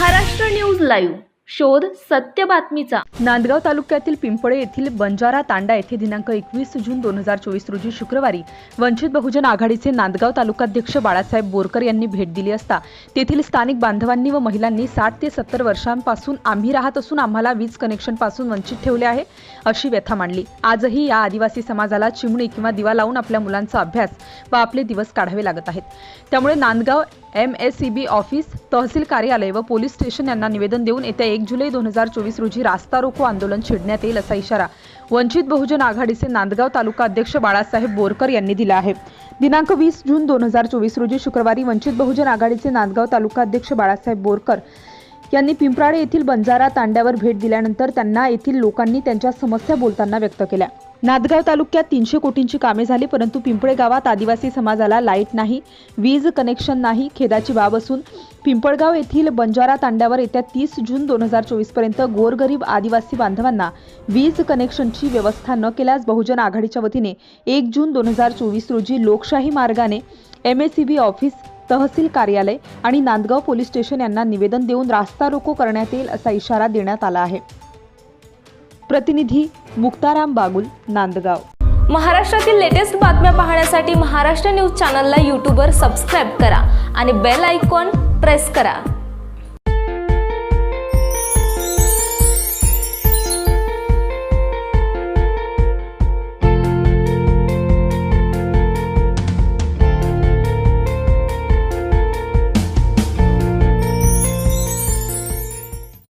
Maharashtra news live. शोध सत्य बातमीचा. नांदगाव तालुक्यातील पिंपळे येथील बंजारा तांडा येथे दिनांक एकवीस जून दोन हजार चोवीस रोजी शुक्रवारी वंचित बहुजन आघाडीचे नांदगाव तालुकाध्यक्ष बाळासाहेब बोरकर यांनी भेट दिली असता तेथील स्थानिक बांधवांनी व महिलांनी साठ ते सत्तर वर्षांपासून आम्ही राहत असून आम्हाला वीज कनेक्शनपासून वंचित ठेवले आहे अशी व्यथा मांडली. आजही या आदिवासी समाजाला चिमणी किंवा दिवा लावून आपल्या मुलांचा अभ्यास व आपले दिवस काढावे लागत आहेत. त्यामुळे Nandgaon M S C B office तहसील कार्यालय व पोलीस स्टेशन यांना निवेदन देऊन येत्या एक जुलै दोन हजार चोवीस रोजी रास्ता रोको आंदोलन छेडण्यात येईल असा इशारा वंचित बहुजन आघाडीचे नांदगाव तालुका अध्यक्ष बाळासाहेब बोरकर यांनी दिला आहे. दिनांक वीस जून दोन हजार चोवीस रोजी शुक्रवारी वंचित बहुजन आघाडीचे नांदगाव तालुका अध्यक्ष बाळासाहेब बोरकर यांनी पिंपराळे येथील बंजारा तांड्यावर भेट दिल्यानंतर त्यांना येथील लोकांनी त्यांच्या समस्या बोलताना व्यक्त केल्या. नांदगाव तालुक्यात तीनशे कोटींची कामे झाली परंतु पिंपळे गावात आदिवासी समाजाला लाइट नाही वीज कनेक्शन नाही खेदाची बाब असून पिंपळगाव येथील बंजारा तांड्यावर येत्या तीस जून दोन हजार चोवीसपर्यंत गोरगरीब आदिवासी बांधवांना वीज कनेक्शनची व्यवस्था न केल्यास बहुजन आघाडीच्या वतीने एक जून दोन हजार चोवीस रोजी लोकशाही मार्गाने M S C B office तहसील कार्यालय आणि नांदगाव पोलीस स्टेशन यांना निवेदन देऊन रास्ता रोको करण्यात येईल असा इशारा देण्यात आला आहे. प्रतिनिधी मुक्ताराम बागुल नांदगाव. महाराष्ट्रातील लेटेस्ट बातम्या पाहण्यासाठी महाराष्ट्र न्यूज चॅनलला यूट्यूबवर सबस्क्राईब करा आणि बेल आयकॉन प्रेस करा.